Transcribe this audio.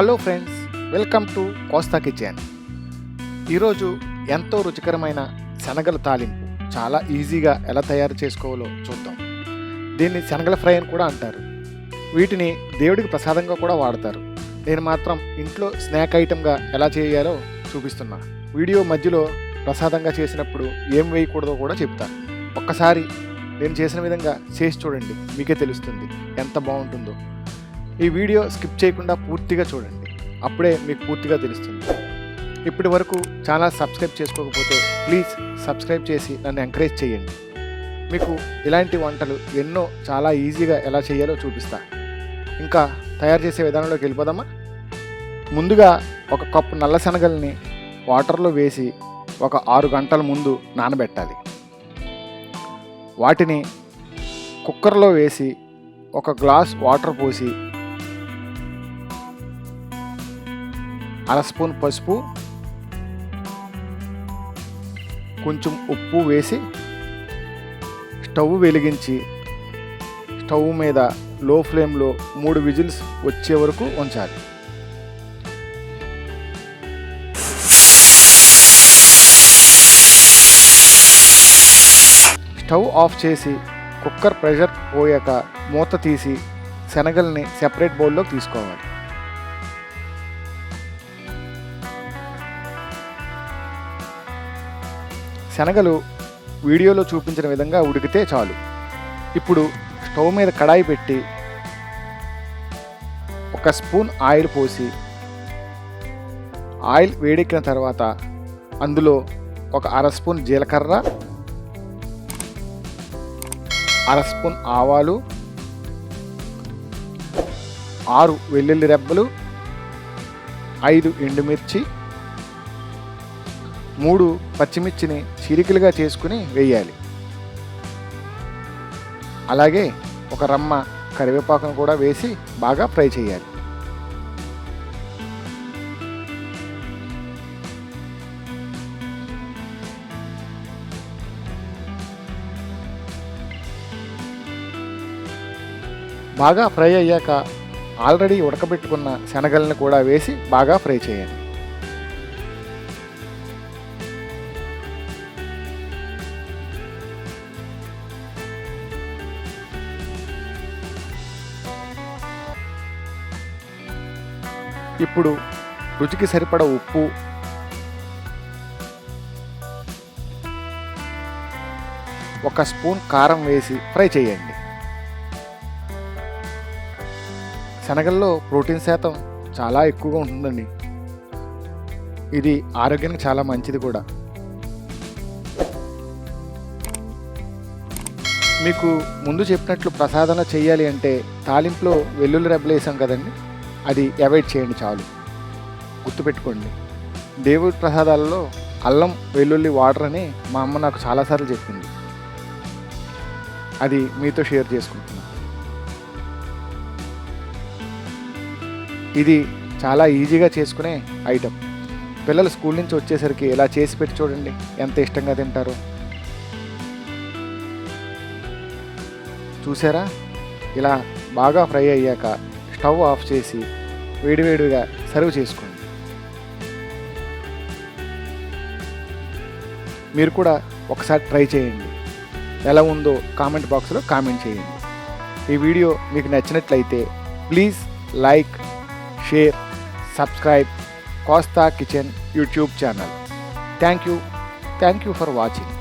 Hello friends welcome to Kosta kitchen. ఈరోజు ఎంతో రుచికరమైన శనగల తాలింపు చాలా ఈజీగా ఎలా తయారు చేసుకోవాలో చూద్దాం. దీన్ని శనగల ఫ్రై అని కూడా అంటారు. వీటిని దేవుడికి ప్రసాదంగా కూడా వాడతారు. నేను మాత్రం ఇంట్లో స్నాక్ ఐటెంగా ఎలా చేయాలో చూపిస్తున్నా. వీడియో మధ్యలో ప్రసాదంగా చేసినప్పుడు ఏం వేయకూడదో కూడా చెప్తాను ఒక్కసారి నేను చేసిన విధంగా చేసి చూడండి మీకే తెలుస్తుంది ఎంత బాగుంటుందో. ఈ వీడియో స్కిప్ చేయకుండా పూర్తిగా చూడండి. అప్పుడే మీకు పూర్తిగా తెలుస్తుంది. ఇప్పటి వరకు ఛానల్ సబ్స్క్రైబ్ చేసుకోకపోతే ప్లీజ్ సబ్స్క్రైబ్ చేసి నన్ను ఎంకరేజ్ చేయండి. మీకు ఇలాంటి వంటలు ఎన్నో చాలా ఈజీగా ఎలా చేయాలో చూపిస్తా. ఇంకా తయారు చేసే విధానంలోకి వెళ్ళిపోదామా? ముందుగా ఒక కప్పు నల్ల శనగల్ని వాటర్లో వేసి ఒక ఆరు గంటల ముందు నానబెట్టాలి. వాటిని కుక్కర్లో వేసి ఒక గ్లాస్ వాటర్ పోసి అర స్పూన్ పసుపు కొంచెం ఉప్పు వేసి స్టవ్ వెలిగించి స్టవ్ మీద లో ఫ్లేమ్లో మూడు విజిల్స్ వచ్చే వరకు ఉంచాలి. స్టవ్ ఆఫ్ చేసి కుక్కర్ ప్రెషర్ పోయాక మూత తీసి శనగల్ని సెపరేట్ బౌల్లోకి తీసుకోవాలి. శనగలు వీడియోలో చూపించిన విధంగా ఉడికితే చాలు. ఇప్పుడు స్టవ్ మీద కడాయి పెట్టి ఒక స్పూన్ ఆయిల్ పోసి ఆయిల్ వేడెక్కిన తర్వాత అందులో ఒక అర స్పూన్ జీలకర్ర అర స్పూన్ ఆవాలు ఆరు వెల్లుల్లి రెబ్బలు ఐదు ఎండుమిర్చి మూడు పచ్చిమిర్చిని చిరికలుగా చేసుకుని వేయాలి. అలాగే ఒక రమ్మ కరివేపాకును కూడా వేసి బాగా ఫ్రై చేయాలి. బాగా ఫ్రై అయ్యాక ఆల్రెడీ ఉడకబెట్టుకున్న శనగలను కూడా వేసి బాగా ఫ్రై చేయాలి. ఇప్పుడు రుచికి సరిపడ ఉప్పు. ఒక స్పూన్ కారం వేసి ఫ్రై చేయండి. శనగల్లో ప్రోటీన్ శాతం చాలా ఎక్కువగా ఉంటుందండి. ఇది ఆరోగ్యానికి చాలా మంచిది కూడా. మీకు ముందు చెప్పినట్లు ప్రసాదన చేయాలి అంటే తాలింపులో వెల్లుల్లి రెబ్బలు వేసాం కదండి? అది అవాయిడ్ చేయండి చాలు. గుర్తుపెట్టుకోండి. దేవుడి ప్రసాదాలలో అల్లం వెల్లుల్లి వాటర్ అని మా అమ్మ నాకు చాలాసార్లు చెప్పింది. అది మీతో షేర్ చేసుకుంటున్నాను ఇది చాలా ఈజీగా చేసుకునే ఐటమ్. పిల్లలు స్కూల్ నుంచి వచ్చేసరికి ఇలా చేసి పెట్టి చూడండి ఎంత ఇష్టంగా తింటారో. చూసారా? ఇలా బాగా ఫ్రై అయ్యాక స్టవ్ ఆఫ్ చేసి వేడివేడిగా సర్వ్ చేసుకోండి. మీరు కూడా ఒకసారి ట్రై చేయండి. ఎలా ఉందో కామెంట్ బాక్స్లో కామెంట్ చేయండి. ఈ వీడియో మీకు నచ్చినట్లయితే please like share subscribe Kosta kitchen YouTube channel. Thank you. Thank you for watching.